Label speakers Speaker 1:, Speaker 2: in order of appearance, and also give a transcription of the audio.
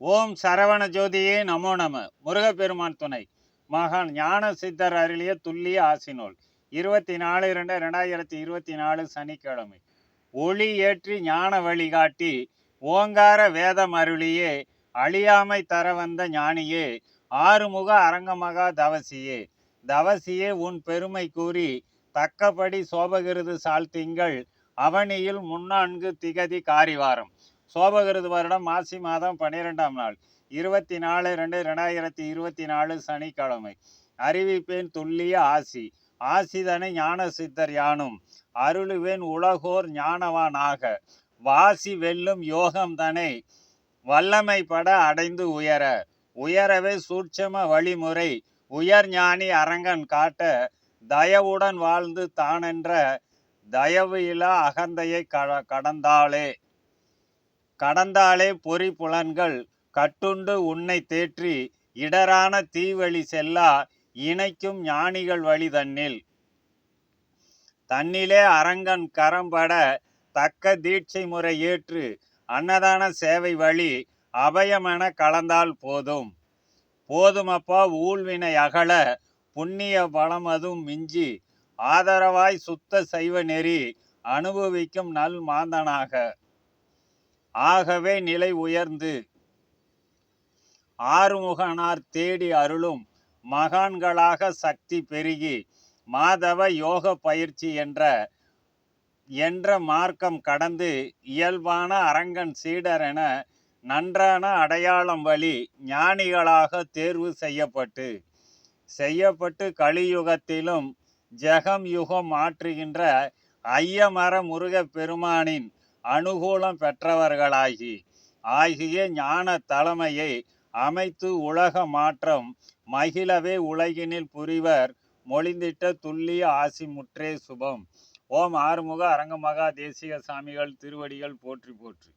Speaker 1: ஓம் சரவண ஜோதியே நமோ நம. முருகப்பெருமான் துணை. மகான் ஞான சித்தர் அருளிய துல்லிய ஆசினோல் இருபத்தி நாலு இரண்டு ரெண்டாயிரத்தி இருபத்தி நாலு சனிக்கிழமை. ஒளி ஏற்றி ஞான வழிகாட்டி ஓங்கார வேதம் அருளியே அழியாமை தர வந்த ஞானியே ஆறுமுக அரங்கமகா தவசியே. தவசியே உன் பெருமை கூறி தக்கபடி சோபகிருது சால்த்திங்கள் அவனியில் முன்னான்கு திகதி காரிவாரம். சோபகிருது வருடம் மாசி மாதம் பன்னிரெண்டாம் நாள். இருபத்தி நாலு ரெண்டு ரெண்டாயிரத்தி இருபத்தி நாலு சனிக்கிழமை. அறிவிப்பேன் துல்லிய ஆசி. ஆசிதனை ஞான சித்தர் யானும். அருளுவேன் உலகோர் ஞானவானாக. வாசி வெல்லும் யோகம் தனை. வல்லமை பட அடைந்து உயர. உயரவே சூட்சம வழிமுறை. உயர் ஞானி அரங்கன் காட்ட. தயவுடன் வாழ்ந்து தானென்ற. தயவு இலா அகந்தையை கட கடந்தாளே. கடந்தாலே பொறி புலன்கள் கட்டுண்டு உன்னை தேற்றி இடரான தீவழி செல்லா இணைக்கும் ஞானிகள் வழி தன்னில். தன்னிலே அரங்கன் கரம்பட தக்க தீட்சை முறை ஏற்று அன்னதான சேவை வழி அபயமென கலந்தால் போதும். போதுமப்பா ஊழ்வினை அகல புண்ணிய பலமதும் மிஞ்சி ஆதரவாய் சுத்த சைவ நெறி அனுபவிக்கும் நல் மாந்தனாக. ஆகவே நிலை உயர்ந்து ஆறுமுகனார் தேடி அருளும் மகான்களாக சக்தி பெருகி மாதவ யோக பயிற்சி என்ற என்ற மார்க்கம் கடந்து இயல்பான அரங்கன் சீடர் என நன்றான அடையாளம் வழி ஞானிகளாக தேர்வு செய்யப்பட்டு செய்யப்பட்டு கலியுகத்திலும் ஜெகம் யுகம் மாற்றுகின்ற ஐயமர முருகப் பெருமானின் அனுகூலம் பெற்றவர்களாகி ஆகிய ஞான தலைமையை அமைத்து உலக மாற்றம் மகிழவே உலகினில் புரிவர் மொழிந்திட்ட துல்லிய ஆசி முற்றே சுபம். ஓம் ஆறுமுக அரங்கமகா தேசிக சாமிகள் திருவடிகள் போற்றி போற்றி.